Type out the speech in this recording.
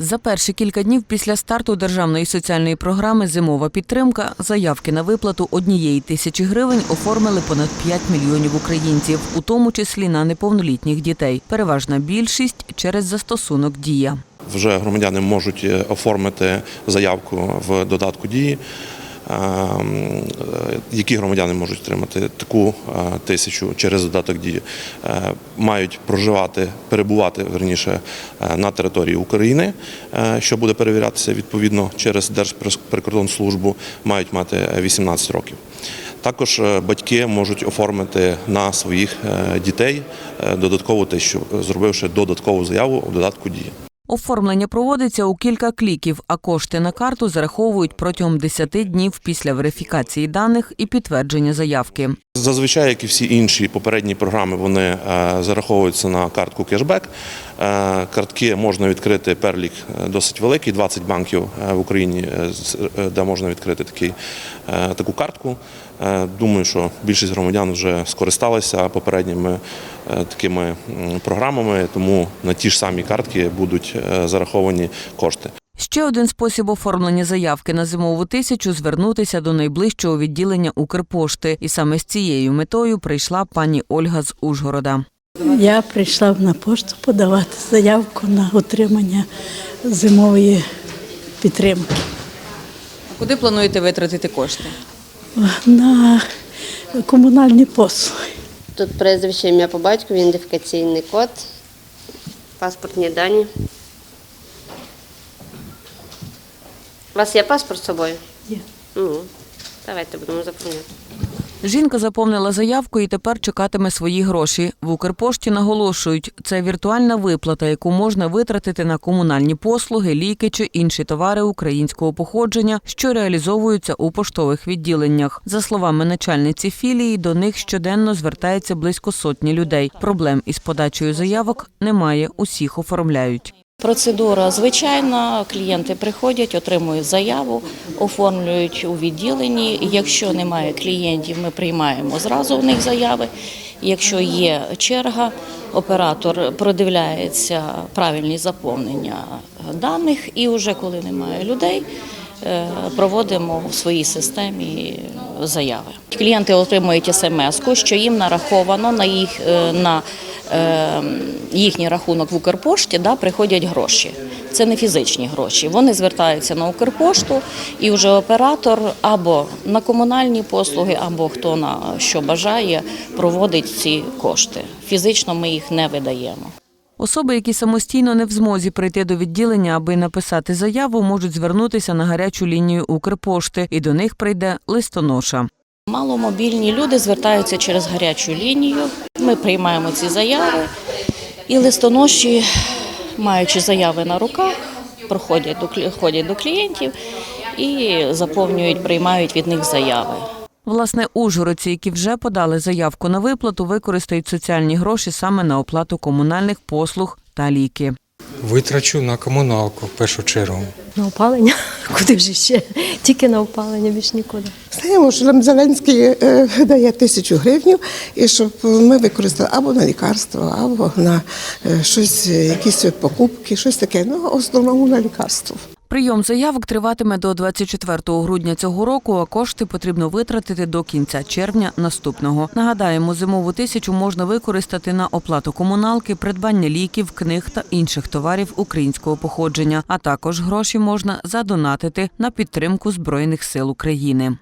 За перші кілька днів після старту державної соціальної програми Зимова підтримка заявки на виплату однієї тисячі гривень оформили понад 5 мільйонів українців, у тому числі на неповнолітніх дітей. Переважна більшість через застосунок Дія. Вже громадяни можуть е, оформити заявку в додатку дії. Ем, е, Які громадяни можуть отримати таку е, тисячу через додаток дії? Е, Мають проживати, перебувати верніше на території України, що буде перевірятися відповідно через Держприкордонслужбу, мають мати 18 років. Також батьки можуть оформити на своїх дітей додаткову тисячу, зробивши додаткову заяву у додатку дії. Оформлення проводиться у кілька кліків, а кошти на карту зараховують протягом 10 днів після верифікації даних і підтвердження заявки. Зазвичай, як і всі інші попередні програми, вони е, зараховуються на картку кешбек. Е, Картки можна відкрити перлік е, досить великий, 20 банків в Україні, де можна відкрити такий, таку картку. Е, Думаю, що більшість громадян вже скористалися попередніми е, такими програмами, тому на ті ж самі картки будуть е, зараховані кошти. Ще один спосіб оформлення заявки на зимову тисячу звернутися до найближчого відділення Укрпошти. І саме з цією метою прийшла пані Ольга з Ужгорода. Я прийшла на пошту подавати заявку на отримання зимової підтримки Куди плануєте витратити кошти? На комунальні послуги. Тут прізвище, ім'я по батькові, ідентифікаційний код, паспортні дані. У вас є паспорт з собою? Є. Угу. давайте будемо заповняти. Жінка заповнила заявку і тепер чекатиме свої гроші. В Укрпошті наголошують, це віртуальна виплата, яку можна витратити на комунальні послуги, ліки чи інші товари українського походження, що реалізовуються у поштових відділеннях. За словами начальниці філії, до них щоденно звертається близько сотні людей. Проблем із подачею заявок немає, усіх оформляють. Процедура звичайна. Клієнти приходять, отримують заяву, оформлюють у відділенні. Якщо немає клієнтів, ми приймаємо зразу в них заяви. Якщо є черга, оператор продивляється правильні заповнення даних, і вже коли немає людей. Е, Проводимо в своїй системі заяви. Клієнти отримують смс-ку, що їм нараховано на їх е, на е, їхній рахунок в Укрпошті да, приходять гроші. Це не фізичні гроші. Вони звертаються на Укрпошту, і вже оператор або на комунальні послуги, або хто на що бажає, проводить ці кошти. Фізично ми їх не видаємо. Особи, які самостійно не в змозі прийти до відділення, аби написати заяву, можуть звернутися на гарячу лінію Укрпошти, і до них прийде листоноша. Маломобільні люди звертаються через гарячу лінію. Ми приймаємо ці заяви, і листоноші, маючи заяви на руках, проходять до ходять до клієнтів і заповнюють, приймають від них заяви. Власне, ужгородці, які вже подали заявку на виплату, використають соціальні гроші саме на оплату комунальних послуг та ліки. Витрачу на комуналку в першу чергу. На опалення? Куди вже ще? Тільки на опалення, більш нікуди. Знаємо, що нам Зеленський е, дає тисячу гривень, і щоб ми використали або на лікарство, або на е, щось, е, якісь покупки, щось таке. Ну, в основному на лікарство. Прийом заявок триватиме до 24 грудня цього року, а кошти потрібно витратити до кінця червня наступного. Нагадаємо, зимову тисячу можна використати на оплату комуналки, придбання ліків, книг та інших товарів українського походження. А також гроші можна задонатити на підтримку збройних сил України.